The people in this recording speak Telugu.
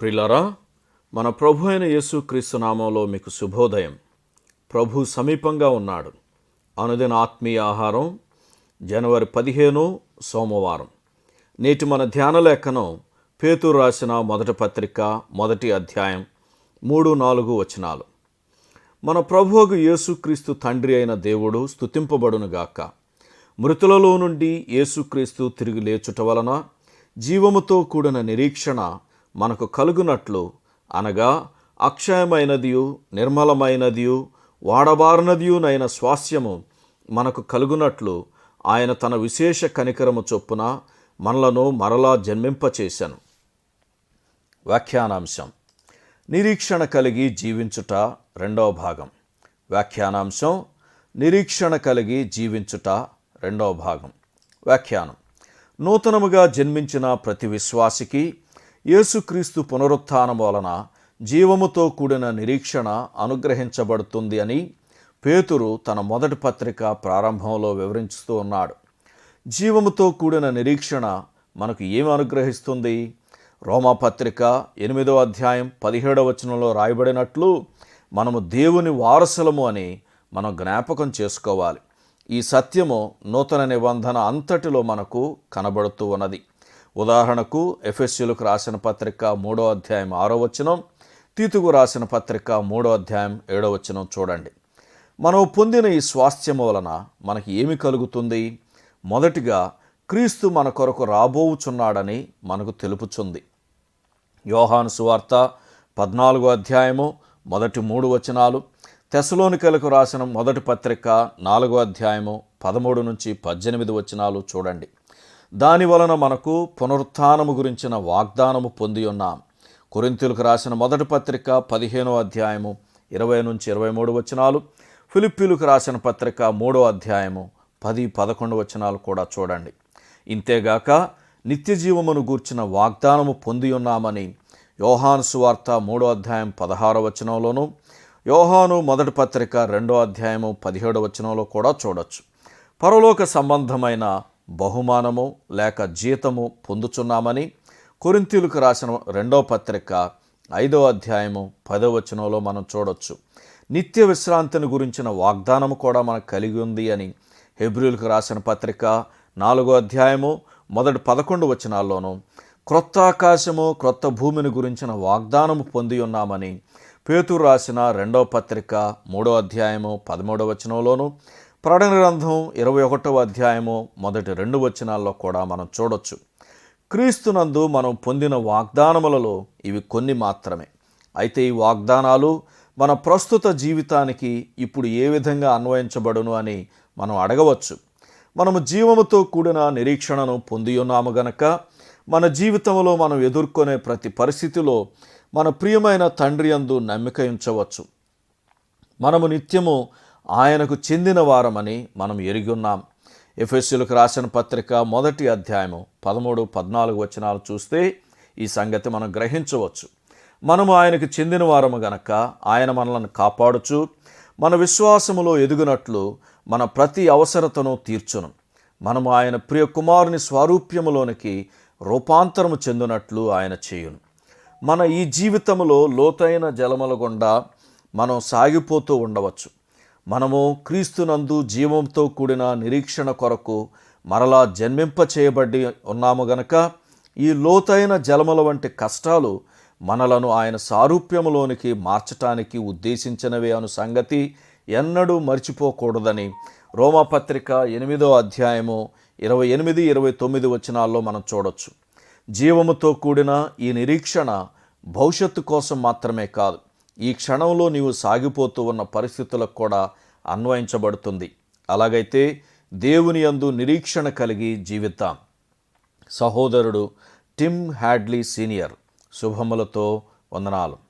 ప్రిలరా మన ప్రభు అయిన యేసు క్రీస్తు నామంలో మీకు శుభోదయం. ప్రభు సమీపంగా ఉన్నాడు. అనుదిన ఆత్మీయ ఆహారం జనవరి పదిహేను సోమవారం. నేటి మన ధ్యాన లేఖనం పేతురు రాసిన మొదటి పత్రిక మొదటి అధ్యాయం మూడు నాలుగు వచనాలు. మన ప్రభువుకు యేసుక్రీస్తు తండ్రి అయిన దేవుడు స్తుతింపబడునుగాక. మృతులలో నుండి యేసుక్రీస్తు తిరిగి లేచుట వలన జీవముతో కూడిన నిరీక్షణ మనకు కలుగునట్లు అనగా అక్షయమైనదియు నిర్మలమైనదియు వాడబారినదియునైన స్వాస్యము మనకు కలుగునట్లు ఆయన తన విశేష కనికరము చొప్పున మనలను మరలా జన్మింపచేశాను వ్యాఖ్యానాంశం. నిరీక్షణ కలిగి జీవించుట రెండవ భాగం. వ్యాఖ్యానాంశం. నిరీక్షణ కలిగి జీవించుట రెండవ భాగం. వ్యాఖ్యానం. నూతనముగా జన్మించిన ప్రతి విశ్వాసికి యేసుక్రీస్తు పునరుత్థానం వలన జీవముతో కూడిన నిరీక్షణ అనుగ్రహించబడుతుంది అని పేతురు తన మొదటి పత్రిక ప్రారంభంలో వివరించుతూ ఉన్నాడు. జీవముతో కూడిన నిరీక్షణ మనకు ఏమి అనుగ్రహిస్తుంది? రోమాపత్రిక ఎనిమిదో అధ్యాయం పదిహేడవ వచనంలో రాయబడినట్లు మనము దేవుని వారసులము అని మనం జ్ఞాపకం చేసుకోవాలి. ఈ సత్యము నూతన నిబంధన అంతటిలో మనకు కనబడుతూ ఉన్నది. ఉదాహరణకు ఎఫ్ఎస్యులకు రాసిన పత్రిక మూడో అధ్యాయం ఆరో వచనం తీతుకు రాసిన పత్రిక మూడో అధ్యాయం ఏడో వచనం చూడండి. మనం పొందిన ఈ స్వాస్థ్యము వలన మనకి ఏమి కలుగుతుంది? మొదటిగా క్రీస్తు మన కొరకు రాబోవుచున్నాడని మనకు తెలుపుచుంది. యోహాను సువార్త పద్నాలుగో అధ్యాయము మొదటి మూడు వచనాలు తెసలోనికలకు రాసిన మొదటి పత్రిక నాలుగో అధ్యాయము పదమూడు నుంచి పద్దెనిమిది వచనాలు చూడండి. దాని వలన మనకు పునరుత్నము గురించిన వాగ్దానము పొంది ఉన్నాం. కొరింతలకు రాసిన మొదటి పత్రిక పదిహేనో అధ్యాయము ఇరవై నుంచి ఇరవై మూడు వచనాలు ఫిలిప్పీలకు రాసిన పత్రిక మూడో అధ్యాయము పది పదకొండు వచనాలు కూడా చూడండి. ఇంతేగాక నిత్య జీవమును గూర్చిన వాగ్దానము పొంది ఉన్నామని యోహాను సువార్త మూడో అధ్యాయం పదహారో వచనంలోను యోహాను మొదటి పత్రిక రెండో అధ్యాయము పదిహేడో వచనంలో కూడా చూడొచ్చు. పరలోక సంబంధమైన బహుమానము లేక జీతము పొందుచున్నామని కొరింతీలకు రాసిన రెండో పత్రిక ఐదో అధ్యాయము పదో వచనంలో మనం చూడొచ్చు. నిత్య విశ్రాంతిని గురించిన వాగ్దానము కూడా మనకు కలిగి ఉంది అని హెబ్రిల్కు రాసిన పత్రిక నాలుగో అధ్యాయము మొదటి పదకొండు వచనాల్లోనూ క్రొత్త ఆకాశము క్రొత్త భూమిని గురించిన వాగ్దానము పొంది ఉన్నామని పేతురు రాసిన రెండవ పత్రిక మూడో అధ్యాయము పదమూడవ వచనంలోను ప్రకటన గ్రంథం ఇరవై ఒకటవ అధ్యాయము మొదటి రెండు వచనాల్లో కూడా మనం చూడొచ్చు. క్రీస్తునందు మనం పొందిన వాగ్దానములలో ఇవి కొన్ని మాత్రమే. అయితే ఈ వాగ్దానాలు మన ప్రస్తుత జీవితానికి ఇప్పుడు ఏ విధంగా అన్వయించబడును అని మనం అడగవచ్చు. మనము జీవముతో కూడిన నిరీక్షణను పొంది ఉన్నాము గనక మన జీవితంలో మనం ఎదుర్కొనే ప్రతి పరిస్థితిలో మన ప్రియమైన తండ్రి అందు నమ్మిక ఉంచవచ్చు. మనము నిత్యము ఆయనకు చెందిన వారమని మనం ఎరిగి ఉన్నాం. ఎఫ్ఎస్యులకు రాసిన పత్రిక మొదటి అధ్యాయము పదమూడు పద్నాలుగు వచనాలు చూస్తే ఈ సంగతి మనం గ్రహించవచ్చు. మనము ఆయనకు చెందిన వారము గనక ఆయన మనలను కాపాడుచు మన విశ్వాసములో ఎదుగునట్లు మన ప్రతి అవసరతను తీర్చును. మనము ఆయన ప్రియ కుమారుని స్వారూప్యములోనికి రూపాంతరము చెందినట్లు ఆయన చేయును. మన ఈ జీవితంలో లోతైన జలముల గుండా మనం సాగిపోతూ ఉండవచ్చు. మనము క్రీస్తునందు జీవంతో కూడిన నిరీక్షణ కొరకు మరలా జన్మింప చేయబడి ఉన్నాము గనక ఈ లోతైన జలముల వంటి కష్టాలు మనలను ఆయన సారూప్యములోనికి మార్చటానికి ఉద్దేశించినవే అను సంగతి ఎన్నడూ మర్చిపోకూడదని రోమపత్రిక ఎనిమిదో అధ్యాయము ఇరవై ఎనిమిది ఇరవై తొమ్మిది వచనాల్లో మనం చూడొచ్చు. జీవముతో కూడిన ఈ నిరీక్షణ భవిష్యత్తు కోసం మాత్రమే కాదు ఈ క్షణంలో నీవు సాగిపోతూ ఉన్న పరిస్థితులకు కూడా అన్వయించబడుతుంది. అలాగైతే దేవుని యందు నిరీక్షణ కలిగి జీవితాం సహోదరుడు టిమ్ హ్యాడ్లీ సీనియర్ శుభములతో వందనాలు.